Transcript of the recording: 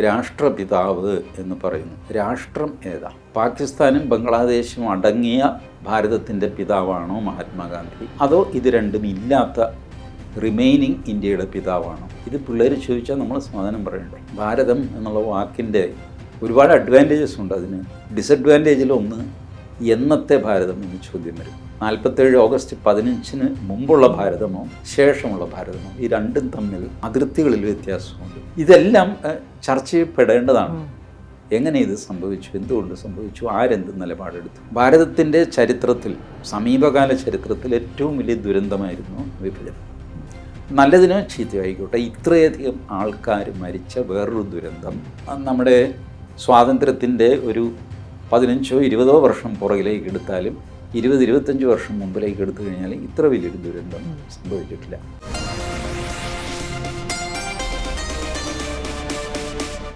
രാഷ്ട്രപിതാവ് എന്ന് പറയുന്നു. രാഷ്ട്രം ഏതാ? പാകിസ്ഥാനും ബംഗ്ലാദേശും അടങ്ങിയ ഭാരതത്തിന്റെ പിതാവാണോ മഹാത്മാഗാന്ധി? അതോ ഇത് രണ്ടും ഇല്ലാത്ത റിമൈനിങ് ഇന്ത്യയുടെ പിതാവാണോ? ഇത് പിള്ളേർ ചോദിച്ചാൽ നമ്മൾ സമാധാനം പറയണ്ടേ? ഭാരതം എന്നുള്ള വാക്കിന്റെ ഒരുപാട് അഡ്വാന്റേജസ് ഉണ്ട് അതിന്. ഡിസഡ്വാന്റേജിൽ ഒന്ന് എന്നത്തെ ഭാരതം എന്ന് ചോദ്യം വരും. നാൽപ്പത്തേഴ് ഓഗസ്റ്റ് പതിനഞ്ചിന് മുമ്പുള്ള ഭാരതമോ ശേഷമുള്ള ഭാരതമോ ഈ രണ്ടും തമ്മിൽ അതിർത്തികളിൽ വ്യത്യാസമുണ്ട്. ഇതെല്ലാം ചർച്ച ചെയ്യപ്പെടേണ്ടതാണ്. എങ്ങനെ ഇത് സംഭവിച്ചു? എന്തുകൊണ്ട് സംഭവിച്ചു? ആരെന്ത് നിലപാടെടുത്തു? ഭാരതത്തിന്റെ ചരിത്രത്തിൽ സമീപകാല ചരിത്രത്തിൽ ഏറ്റവും വലിയ ദുരന്തമായിരുന്നു വിഭജനം. നല്ലതിനോ ചീത്തയായിക്കോട്ടെ. ഇത്രയധികം ആൾക്കാർ മരിച്ച വേറൊരു ദുരന്തം. നമ്മുടെ സ്വാതന്ത്ര്യത്തിന്റെ ഒരു പതിനഞ്ചോ ഇരുപതോ വർഷം പുറകിലേക്ക് എടുത്താലും ഇരുപത് ഇരുപത്തഞ്ച് വർഷം മുമ്പിലേക്ക് എടുത്തു കഴിഞ്ഞാൽ ഇത്ര വലിയൊരു ദുരന്തം സംഭവിച്ചിട്ടില്ല.